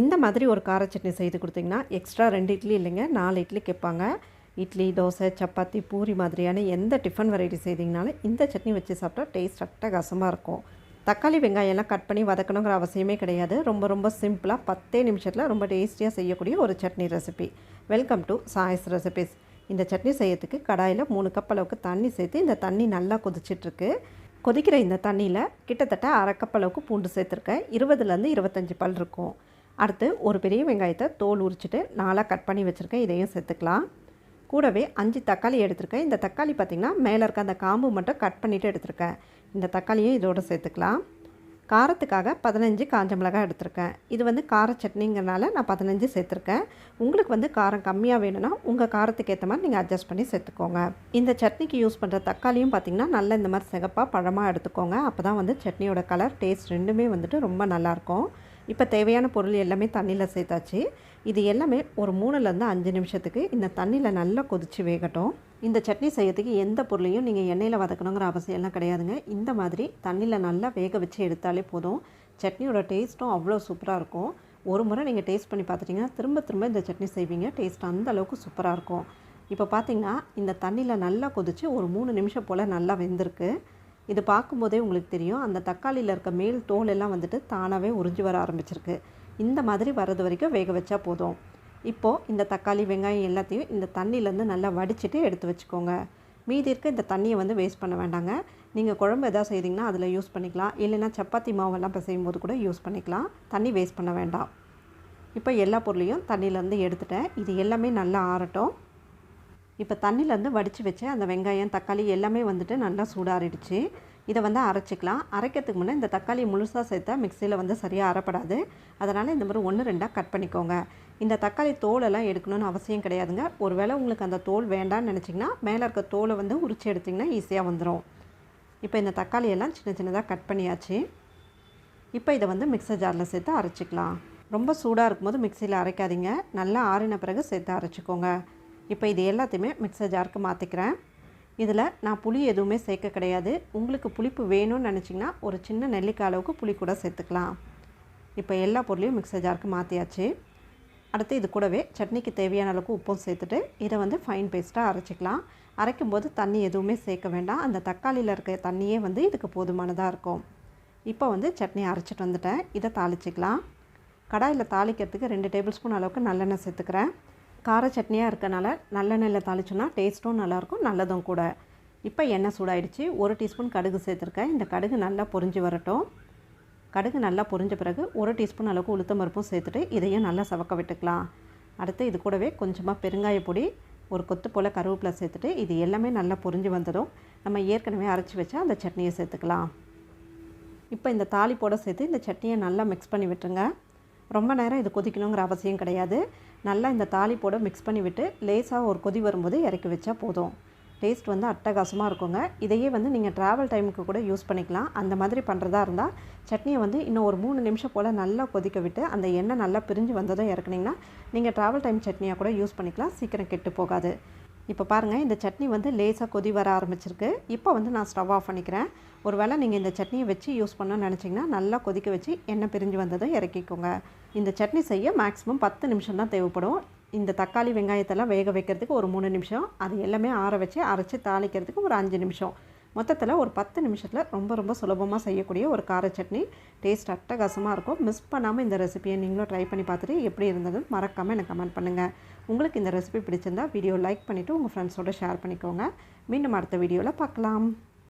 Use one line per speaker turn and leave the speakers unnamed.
இந்த மாதிரி ஒரு கார சட்னி செய்து கொடுத்தீங்கன்னா எக்ஸ்ட்ரா ரெண்டு இட்லி இல்லைங்க நாலு இட்லி கேட்பாங்க. இட்லி தோசை சப்பாத்தி பூரி மாதிரியான எந்த டிஃபன் வெரைட்டி செய்தீங்கனாலும் இந்த சட்னி வச்சு சாப்பிட்டா டேஸ்ட் அட்டகாசமாக இருக்கும். தக்காளி வெங்காயம்லாம் கட் பண்ணி வதக்கணுங்கிற அவசியமே கிடையாது. ரொம்ப ரொம்ப சிம்பிளாக பத்தே நிமிஷத்தில் ரொம்ப டேஸ்டியாக செய்யக்கூடிய ஒரு chutney recipe welcome to choice recipes இந்த சட்னி செய்யறதுக்கு கடாயில் மூணு கப் அளவுக்கு தண்ணி சேர்த்து இந்த தண்ணி நல்லா கொதிச்சிட்ருக்கு. கொதிக்கிற இந்த தண்ணியில் கிட்டத்தட்ட அரை கப் அளவுக்கு பூண்டு சேர்த்துருக்கேன். இருபதுலேருந்து இருபத்தஞ்சி பல் இருக்கும். அடுத்து ஒரு பெரிய வெங்காயத்தை தோல் உரிச்சிட்டு நாலாக கட் பண்ணி வச்சுருக்கேன். இதையும் சேர்த்துக்கலாம். கூடவே அஞ்சு தக்காளி எடுத்திருக்கேன். இந்த தக்காளி பார்த்திங்கன்னா மேலே இருக்க அந்த காம்பு மட்டும் கட் பண்ணிவிட்டு எடுத்திருக்கேன். இந்த தக்காளியும் இதோடு சேர்த்துக்கலாம். காரத்துக்காக பதினஞ்சு காஞ்ச மிளகாய் எடுத்திருக்கேன். இது வந்து கார சட்னிங்கிறனால நான் பதினஞ்சு சேர்த்துருக்கேன். உங்களுக்கு வந்து காரம் கம்மியாக வேணும்னா உங்கள் காரத்துக்கு ஏற்ற மாதிரி நீங்கள் அட்ஜஸ்ட் பண்ணி சேர்த்துக்கோங்க. இந்த சட்னிக்கு யூஸ் பண்ணுற தக்காளியும் பார்த்திங்கன்னா நல்லா இந்த மாதிரி சிகப்பாக பழமாக எடுத்துக்கோங்க. அப்போ தான் வந்து சட்னியோட கலர் டேஸ்ட் ரெண்டுமே வந்துட்டு ரொம்ப நல்லாயிருக்கும் இப்போ தேவையான பொருள் எல்லாமே தண்ணியில் சேர்த்தாச்சு. இது எல்லாமே ஒரு மூணுலேருந்து அஞ்சு நிமிஷத்துக்கு இந்த தண்ணியில் நல்லா கொதித்து வேகட்டும். இந்த சட்னி செய்யறதுக்கு எந்த பொருளையும் நீங்கள் எண்ணெயில் வதக்கணுங்கிற அவசியம்லாம் கிடையாதுங்க. இந்த மாதிரி தண்ணியில் நல்லா வேக வச்சு எடுத்தாலே போதும். சட்னியோட டேஸ்ட்டும் அவ்வளோ சூப்பராக இருக்கும். ஒரு முறை நீங்கள் டேஸ்ட் பண்ணி பார்த்துட்டிங்கன்னா திரும்ப திரும்ப இந்த சட்னி செய்வீங்க. டேஸ்ட் அந்த அளவுக்கு சூப்பராக இருக்கும். இப்போ பார்த்தீங்கன்னா இந்த தண்ணியில் நல்லா கொதித்து ஒரு மூணு நிமிஷம் போல் நல்லா வெந்திருக்கு. இது பார்க்கும்போதே உங்களுக்கு தெரியும் அந்த தக்காளியில் இருக்க மேல் தோல் எல்லாம் வந்துட்டு தானாகவே உறிஞ்சி வர ஆரம்பிச்சிருக்கு. இந்த மாதிரி வர்றது வரைக்கும் வேக வச்சா போதும். இப்போது இந்த தக்காளி வெங்காயம் எல்லாத்தையும் இந்த தண்ணியிலேருந்து நல்லா வடிச்சிட்டு எடுத்து வச்சுக்கோங்க. மீதி இருக்க இந்த தண்ணியை வந்து வேஸ்ட் பண்ண வேண்டாங்க. நீங்கள் குழம்பு எதாவது செய்தீங்கன்னா அதில் யூஸ் பண்ணிக்கலாம். இல்லைன்னா சப்பாத்தி மாவெல்லாம் இப்போ போது கூட யூஸ் பண்ணிக்கலாம். தண்ணி வேஸ்ட் பண்ண வேண்டாம். இப்போ எல்லா பொருளையும் தண்ணியிலேருந்து எடுத்துட்டேன். இது எல்லாமே நல்லா ஆறட்டும். இப்போ தண்ணியிலேருந்து வடித்து வச்சு அந்த வெங்காயம் தக்காளி எல்லாமே வந்துட்டு நல்லா சூடாறிடுச்சு. இதை வந்து அரைச்சிக்கலாம். அரைக்கிறதுக்கு முன்னே இந்த தக்காளி முழுசாக சேர்த்தா மிக்சியில் வந்து சரியாக அரைப்படாது. அதனால் இந்த மாதிரி ஒன்று ரெண்டாக கட் பண்ணிக்கோங்க. இந்த தக்காளி தோலெல்லாம் எடுக்கணும்னு அவசியம் கிடையாதுங்க. ஒருவேளை உங்களுக்கு அந்த தோல் வேண்டாம்னு நினச்சிங்கன்னா மேலே இருக்க தோலை வந்து உரிச்சு எடுத்திங்கன்னா ஈஸியாக வந்துடும் இப்போ இந்த தக்காளியெல்லாம் சின்ன சின்னதாக கட் பண்ணியாச்சு. இப்போ இதை வந்து மிக்சர் ஜாரில் சேர்த்து அரைச்சிக்கலாம். ரொம்ப சூடாக இருக்கும்போது மிக்சியில் அரைக்காதீங்க. நல்லா ஆறின பிறகு சேர்த்து அரைச்சிக்கோங்க. இப்போ இது எல்லாத்தையுமே மிக்சர் ஜாருக்கு மாற்றிக்கிறேன் இதில் நான் புளி எதுவுமே சேர்க்க கிடையாது. உங்களுக்கு புளிப்பு வேணும்னு நினச்சிங்கன்னா ஒரு சின்ன நெல்லிக்காய் அளவுக்கு புளி கூட சேர்த்துக்கலாம். இப்போ எல்லா பொருளையும் மிக்சர் ஜாருக்கு மாற்றியாச்சு அடுத்து இது கூடவே சட்னிக்கு தேவையான அளவுக்கு உப்பும் சேர்த்துட்டு இதை வந்து ஃபைன் பேஸ்ட்டாக அரைச்சிக்கலாம். அரைக்கும் போது தண்ணி எதுவுமே சேர்க்க வேண்டாம். அந்த தக்காளியில் இருக்க தண்ணியே வந்து இதுக்கு போதுமானதாக இருக்கும். இப்போ வந்து சட்னி அரைச்சிட்டு வந்துட்டேன். இதை தாளிச்சிக்கலாம். கடாயில் தாளிக்கிறதுக்கு ரெண்டு டேபிள் ஸ்பூன் அளவுக்கு நல்லெண்ணெய் சேர்த்துக்கிறேன். கார சட்னியாக இருக்கனால நல்லெண்ணெயில் தாளிச்சோன்னா டேஸ்ட்டும் நல்லாயிருக்கும் நல்லதும் கூட. இப்போ எண்ணெய் சூடாயிடுச்சு. ஒரு டீஸ்பூன் கடுகு சேர்த்துருக்கேன். இந்த கடுகு நல்லா பொரிஞ்சு வரட்டும். கடுகு நல்லா பொரிஞ்ச பிறகு ஒரு டீஸ்பூன் அளவுக்கு உளுத்தம் பருப்பும் சேர்த்துட்டு இதையும் நல்லா சவக்க விட்டுக்கலாம். அடுத்து இது கூடவே கொஞ்சமாக பெருங்காய பொடி ஒரு கொத்து போல் கருவேப்பிலை சேர்த்துட்டு இது எல்லாமே நல்லா பொரிஞ்சு வந்ததும் நம்ம ஏற்கனவே அரைச்சி வச்சா அந்த சட்னியை சேர்த்துக்கலாம். இப்போ இந்த தாளிப்போட சேர்த்து இந்த சட்னியை நல்லா மிக்ஸ் பண்ணி விட்டுருங்க. ரொம்ப நேரம் இது கொதிக்கணுங்கிற அவசியம் கிடையாது. நல்லா இந்த தாலிப்போட மிக்ஸ் பண்ணிவிட்டு லேஸாக லேசாக ஒரு கொதி வரும்போது இறக்கி வச்சா போதும். டேஸ்ட் வந்து அட்டகாசமாக இருக்குங்க. இதையே வந்து நீங்கள் ட்ராவல் டைமுக்கு கூட யூஸ் பண்ணிக்கலாம். அந்த மாதிரி பண்ணுறதா இருந்தால் சட்னியை வந்து இன்னும் ஒரு மூணு நிமிஷம் போல் நல்லா கொதிக்க விட்டு அந்த எண்ணெய் நல்லா பிரிஞ்சு வந்ததும் இறக்குனிங்கன்னா நீங்கள் ட்ராவல் டைம் சட்னியாக கூட யூஸ் பண்ணிக்கலாம். சீக்கிரம் கெட்டு போகாது. இப்போ பாருங்கள் இந்த சட்னி வந்து லேசாக கொதி வர ஆரம்பிச்சிருக்கு. இப்போ வந்து நான் ஸ்டவ் ஆஃப் பண்ணிக்கிறேன். ஒரு வேளை நீங்கள் இந்த சட்னியை வச்சு யூஸ் பண்ணணும்னு நினச்சிங்கன்னா நல்லா கொதிக்க வச்சு எண்ணெய் பிரிஞ்சு வந்ததும் இறக்கிக்கோங்க. இந்த சட்னி செய்ய மேக்ஸிமம் பத்து நிமிஷம் தான் தேவைப்படும். இந்த தக்காளி வெங்காயத்தெல்லாம் வேக வைக்கிறதுக்கு ஒரு மூணு நிமிஷம். அது எல்லாமே ஆற வச்சு அரைச்சி தாளிக்கிறதுக்கு ஒரு அஞ்சு நிமிஷம். மொத்தத்தில் ஒரு பத்து நிமிஷத்தில் ரொம்ப ரொம்ப சுலபமாக செய்யக்கூடிய ஒரு கார சட்னி. டேஸ்ட் அட்டகாசமாக இருக்கும். மிஸ் பண்ணாமல் இந்த ரெசிபியை நீங்களும் ட்ரை பண்ணி பார்த்துட்டு எப்படி இருந்ததுன்னு மறக்காமல் எனக்கு கமெண்ட் பண்ணுங்கள் உங்களுக்கு இந்த ரெசிபி பிடிச்சிருந்தா வீடியோ லைக் பண்ணிவிட்டு உங்கள் ஃப்ரெண்ட்ஸோட ஷேர் பண்ணிக்கோங்க. மீண்டும் அடுத்த வீடியோவில் பார்க்கலாம்.